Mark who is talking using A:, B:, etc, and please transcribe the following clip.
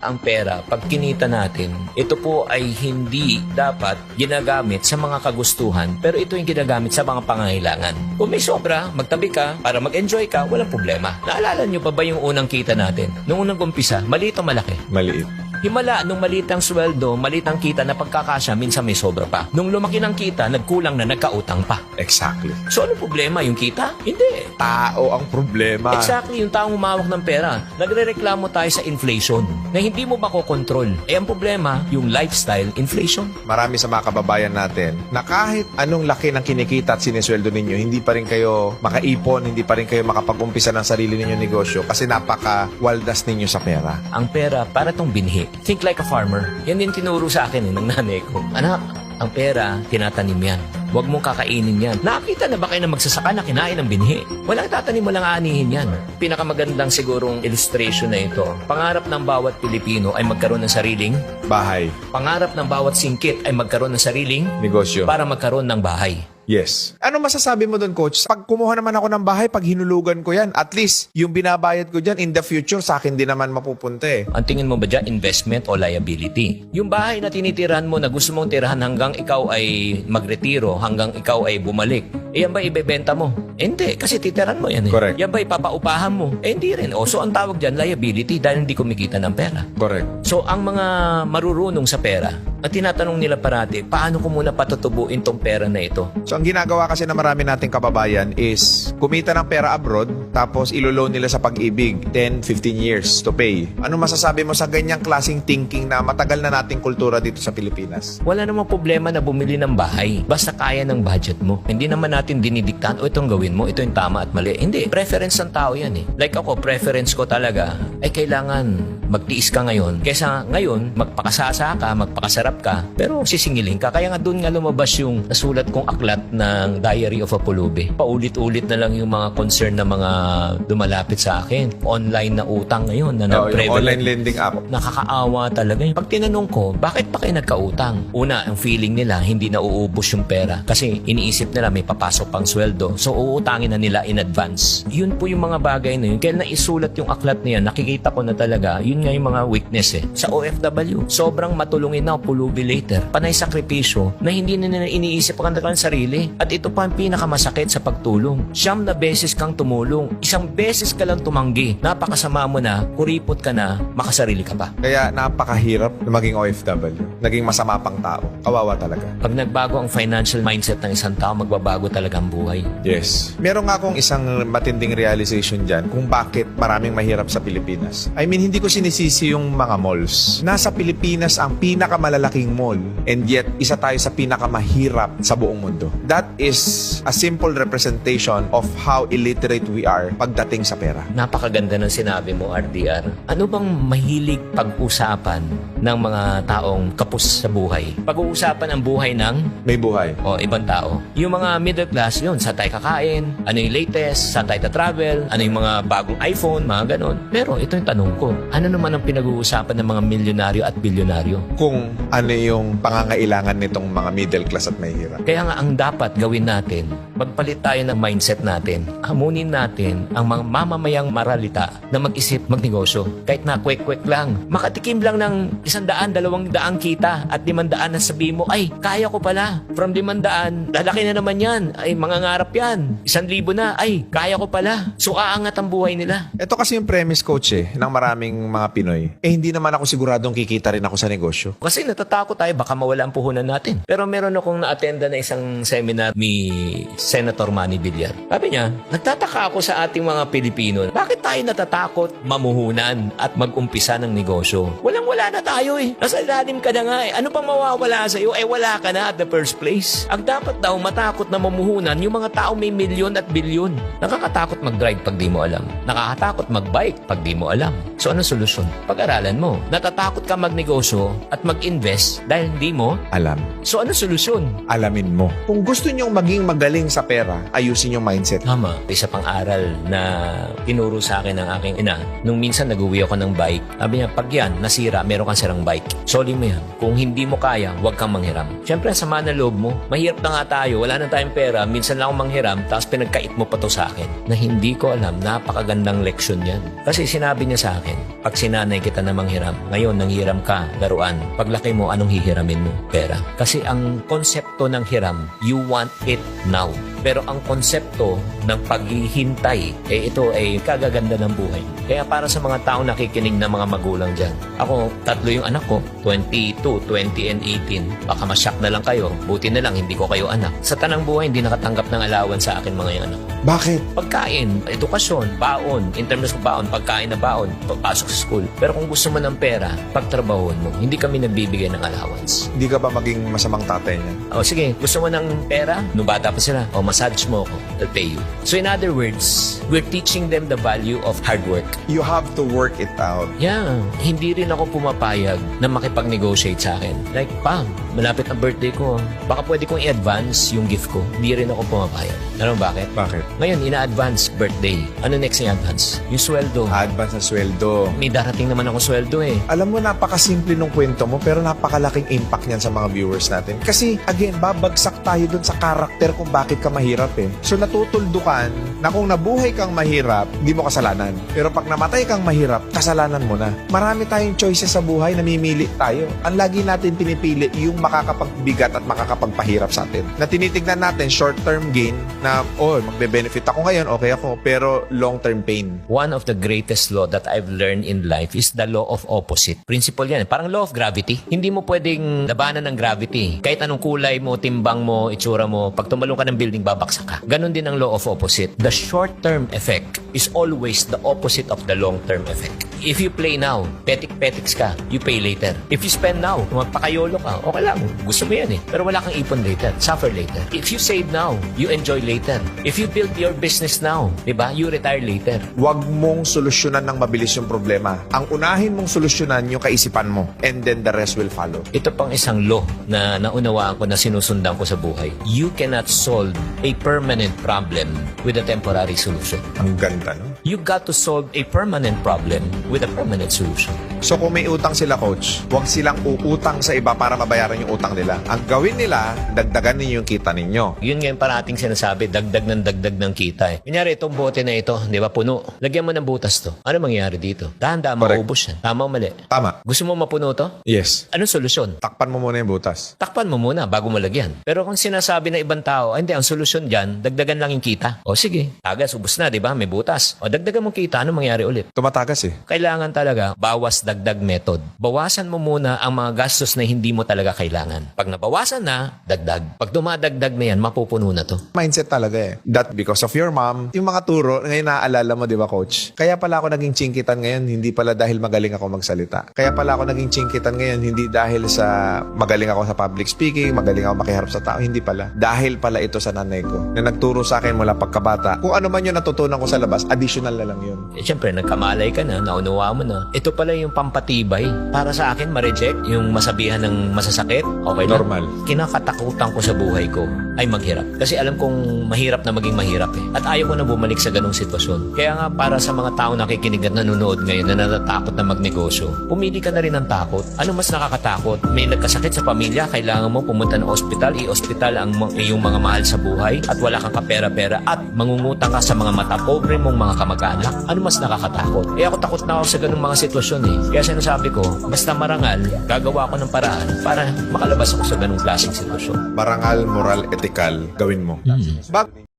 A: Ang pera, pag kinita natin, ito po ay hindi dapat ginagamit sa mga kagustuhan, pero ito yung ginagamit sa mga pangangailangan. Kung may sobra, magtabi ka para mag-enjoy ka, walang problema. Naalala nyo pa ba yung unang kita natin? Nung unang umpisa, maliit o malaki?
B: Maliit.
A: Himala, nung maliit ang sweldo, maliit ang kita na pagkakasya, minsan may sobra pa. Nung lumaki ng kita, nagkulang na nagkautang pa.
B: Exactly.
A: So ano problema? Yung kita? Hindi.
B: Tao ang problema.
A: Exactly, yung taong humawak ng pera. Nagre-reklamo tayo sa inflation na hindi mo makokontrol. Eh ang problema, yung lifestyle inflation.
B: Marami sa mga kababayan natin na kahit anong laki ng kinikita at sinesweldo ninyo, hindi pa rin kayo makaipon, hindi pa rin kayo makapag-umpisa ng sarili ninyong negosyo kasi napaka-waldas ninyo sa pera.
A: Ang pera, para tong binhi. Think like a farmer. Yan din tinuro sa akin eh, ng nanay ko. Anak, ang pera, tinatanim yan. Huwag mong kakainin yan. Nakakita na ba kayo na magsasaka na kinain ng binhi? Walang tatanim, walang aanihin yan. Pinakamagandang sigurong illustration na ito. Pangarap ng bawat Pilipino ay magkaroon ng sariling.
B: Bahay,
A: Pangarap ng bawat singkit ay magkaroon ng sariling
B: negosyo.
A: para magkaroon ng bahay.
B: Yes. Ano masasabi mo doon, coach? Pag kumuha naman ako ng bahay, pag hinulugan ko yan, at least yung binabayad ko dyan in the future, sa akin din naman mapupunta eh.
A: Ang tingin mo ba dyan, investment o liability? Yung bahay na tinitirahan mo na gusto mong tirahan hanggang ikaw ay magretiro, hanggang ikaw ay bumalik, eh yan ba ibebenta mo? Eh, hindi, kasi titirahan mo yan eh.
B: Correct.
A: Yan ba ipapaupahan mo? Eh hindi rin. O, so ang tawag dyan, liability dahil hindi kumikita ng pera.
B: Correct.
A: So ang mga marurunong sa pera, ang tinatanong nila parati, paano ko muna patutubuin tong pera na ito?
B: So ang ginagawa kasi ng marami nating kababayan is kumita ng pera abroad tapos iloloan nila sa pag-ibig 10, 15 years to pay. Ano masasabi mo sa ganyang klaseng thinking na matagal na nating kultura dito sa Pilipinas?
A: Wala namang problema na bumili ng bahay. Basta kaya ng budget mo. Hindi naman natin dinidiktahan, o itong gawin mo, ito yung tama at mali. Hindi. Preference ng tao yan eh. Like ako, preference ko talaga ay kailangan magtiis ka ngayon. Kesa ngayon, magpakasasa ka, magpakasarap ka, pero sisingilin ka. Kaya nga doon nga lumabas yung nasulat kong aklat ng Diary of a Pulubi. Paulit-ulit na lang yung mga concern na mga dumalapit sa akin. Online na utang ngayon na
B: Oh, yung online lending app.
A: nakakaawa talaga. Pag tinanong ko, bakit pa kayo nagkautang? Una, ang feeling nila, hindi na uubos yung pera. Kasi iniisip nila may papasok pang sweldo. So, uutangin na nila in advance. Yun po yung mga bagay na yun. Kaya naisulat yung aklat niya, nakikita ko na talaga, yun nga yung mga weakness eh. Sa OFW, sobrang matulungin na pulubi later. Panay sakripisyo na hindi na nila iniisip ang kanilang sarili. At ito pa ang pinakamasakit sa pagtulong. Siyam na beses kang tumulong. Isang beses ka lang tumanggi. Napakasama mo na, kuripot ka na, makasarili ka pa.
B: Kaya napakahirap na maging OFW. Naging masama pang tao. Kawawa talaga.
A: Pag nagbago ang financial mindset ng isang tao, magbabago talaga ang buhay.
B: Yes. Meron nga akong isang matinding realization dyan kung bakit maraming mahirap sa Pilipinas. I mean, hindi ko sinisisi yung mga malls. Nasa Pilipinas ang pinakamalalaking mall and yet isa tayo sa pinakamahirap sa buong mundo. That is a simple representation of how illiterate we are pagdating sa pera.
A: Napakaganda ng sinabi mo, RDR. Ano bang mahilig pag-usapan ng mga taong kapos sa buhay? Pag-uusapan ang buhay ng
B: May buhay.
A: o ibang tao. Yung mga middle class, yun, saan tayo kakain, ano yung latest, saan tayo travel, ano yung mga bagong iPhone, mga ganon. Pero ito yung tanong ko, ano naman ang pinag-uusapan ng mga milyonaryo at bilyonaryo?
B: Kung ano yung pangangailangan nitong mga middle class at may hirap.
A: Kaya nga ang dapat gawin natin, magpalit tayo ng mindset natin. Hamunin natin ang mga mamamayang maralita na mag-isip magnegosyo. Kahit na kwek-kwek lang. Makatikim lang ng isang daan, dalawang daang kita at limandaan na sabi mo, ay, kaya ko pala. From limandaan, lalaki na naman yan. Ay, mangangarap yan. Isang libo na, ay, kaya ko pala. So, aangat ang buhay nila.
B: Ito kasi yung premise coach eh, ng maraming mga Pinoy. Eh hindi naman ako siguradong kikita rin ako sa negosyo.
A: Kasi natatakot tayo, baka mawala ang puhunan natin. Pero meron akong na-attenda na isang seminar ni Senator Manny Villar. Sabi niya, nagtataka ako sa ating mga Pilipino, bakit tayo natatakot mamuhunan at mag-umpisa ng negosyo? Walang-wala na tayo eh. Nasa ilalim ka na nga eh. Ano pang mawawala sa iyo? Eh wala ka na at the first place. Ang dapat daw matakot na mamuhunan yung mga tao may milyon at bilyon. Nakakatakot mag-drive pag di mo alam. Nakakatakot mag-bike pag di mo alam. So ano solusyon? Pag-aralan mo. Natatakot ka magnegosyo at mag-invest dahil hindi mo.
B: Alam.
A: So ano solusyon?
B: Alamin mo. Kung gusto nyong maging magaling sa pera, ayusin yung mindset.
A: Tama. Isa pang aral na tinuro sa akin ng aking ina. Nung minsan nag-uwi ako ng bike, sabi niya, pag yan, nasira, meron kang perang bike. Soli mo yan. Kung hindi mo kaya, huwag kang manghiram. Siyempre, sama na loob mo. Mahirap na nga tayo, wala na tayong pera, minsan lang akong manghiram, tapos pinagkait mo pa to sa akin. Na hindi ko alam, napakagandang leksyon yan. Kasi sinabi niya sa akin, pag sinanay kita na manghiram, ngayon nanghiram ka, laruan. Paglaki mo, anong hihiramin mo? Pera. Kasi ang konsepto ng hiram, you want it now. Pero ang konsepto ng paghihintay, eh ito ay kagaganda ng buhay. Kaya para sa mga tao nakikinig na mga magulang dyan, ako, tatlo yung anak ko, 22, 20, and 18. Baka masyak na lang kayo, buti na lang hindi ko kayo anak. Sa tanang buhay, hindi nakatanggap ng allowance sa akin mga yung anak.
B: Bakit?
A: Pagkain, edukasyon, baon, in terms of baon, pagkain na baon, papasok sa school. Pero kung gusto mo ng pera, pagtrabahoan mo, hindi kami nagbibigay ng allowance.
B: Hindi ka ba maging masamang tatay niya?
A: O sige, gusto mo ng pera? Nung bata pa sila, o massage mo ako, I'll pay you. So in other words, we're teaching them the value of hard work.
B: You have to work it out.
A: Yeah, hindi rin ako pumapayag na makipag-negotiate sa akin. Like, Pam, malapit ang birthday ko. Baka pwede kong i-advance yung gift ko. Hindi rin ako pumapayag. Alam mo bakit?
B: Bakit?
A: Ngayon, ina-advance birthday. Ano next yung advance? Yung sweldo.
B: Advance na sweldo.
A: May darating naman ako sweldo eh.
B: Alam mo, napakasimple nung kwento mo pero napakalaking impact niyan sa mga viewers natin. Kasi, again, babagsak tayo dun sa karakter kung bakit ka mahirap eh. So, natutuldukan na kung nabuhay kang mahirap, di mo kasalanan. Pero pag namatay kang mahirap, kasalanan mo na. Marami tayong choices sa buhay, namimili tayo. Ang lagi natin pinipili yung makakapagbigat at makakapagpahirap sa atin. Na tinitignan natin short-term gain na, oh, magbe-benefit ako ngayon, okay ako, pero long-term pain.
A: One of the greatest law that I've learned in life is the law of opposite. Principle yan. Parang law of gravity. Hindi mo pwedeng labanan ng gravity. Kahit anong kulay mo, timbang mo, itsura mo, pag tumalong ka ng building, babaksak ka. Ganon din ang law of opposite. The short-term effect is always the opposite of the long-term effect. If you play now, petik-petiks ka, you pay later. If you spend now, magpakayolo ka, okay lang. Gusto mo yan eh. Pero wala kang ipon later. Suffer later. If you save now, you enjoy later. If you build your business now, di ba? You retire later.
B: Huwag mong solusyonan ng mabilis yung problema. Ang unahin mong solusyonan yung kaisipan mo and then the rest will follow.
A: Ito pang isang law na naunawaan ko na sinusundan ko sa buhay. You cannot solve a permanent problem with a temporary solution.
B: Ang ganda, cuenta.
A: You got to solve a permanent problem with a permanent solution.
B: So kung may utang sila, coach, huwag silang uutang sa iba para mabayaran yung utang nila. Ang gawin nila, dagdagan ninyo yung kita ninyo.
A: Yun nga yung parating sinasabi, dagdag ng dagdag ng kita eh. Kunyari, itong bote na ito, di ba, puno. Lagyan mo ng butas to. Ano mangyayari dito? Dahan-dahan maubos yan. Tama o mali?
B: Tama.
A: Gusto mo mapuno to?
B: Yes.
A: Anong solusyon?
B: Takpan mo muna yung butas.
A: Takpan mo muna bago mo lagyan. Pero kung sinasabi ng ibang tao, ay hindi, ang solusyon dyan, dagdagan lang yung kita. O sige, tagas, ubus na, di ba? May butas. O dagdagan mo kita, ano mangyari ulit?
B: Tumatagas eh.
A: Kailangan talaga bawas dagdag method. Bawasan mo muna ang mga gastos na hindi mo talaga kailangan. Pag nabawasan na, dagdag. Pag dumadagdag na yan, mapupuno na to.
B: Mindset talaga eh. That because of your mom, yung mga turo, ngayon naaalala mo, di ba, coach? Kaya pala ako naging chingkitan ngayon, hindi pala dahil magaling ako magsalita. Kaya pala ako naging chingkitan ngayon, hindi dahil sa magaling ako sa public speaking, magaling ako makiharap sa tao, hindi pala. Dahil pala ito sa nanay ko, na nagturo sa akin mula pagkabata. Kung ano man yung natutunan ko sa labas, additional na lang yun.
A: Eh, syempre, nagkamalay ka na, naunawa mo na. Ito pala yung pampatibay. Para sa akin, ma-reject yung masabihan ng masasakit. Okay lang.
B: Normal.
A: Kinakatakutan ko sa buhay ko ay maghirap. Kasi alam kong mahirap na maging mahirap eh. At ayaw ko na bumalik sa ganong sitwasyon. Kaya nga, para sa mga tao nakikinig at nanonood ngayon na natatakot na magnegosyo, pumili ka na rin ng takot. Ano mas nakakatakot? May nagkasakit sa pamilya, kailangan mo pumunta ng ospital, i-ospital ang iyong mga mahal sa buhay at wala kang kapera-pera at mangungutang ka sa mga mata pobre mong mga kamag-anak. Ano mas nakakatakot? Eh ako takot na ako sa ganung mga sitwasyon eh. Kaya sinasabi ko, basta marangal, gagawa ko ng paraan para makalabas ako sa ganung klaseng sitwasyon.
B: Marangal, moral, ethical, gawin mo. Bag-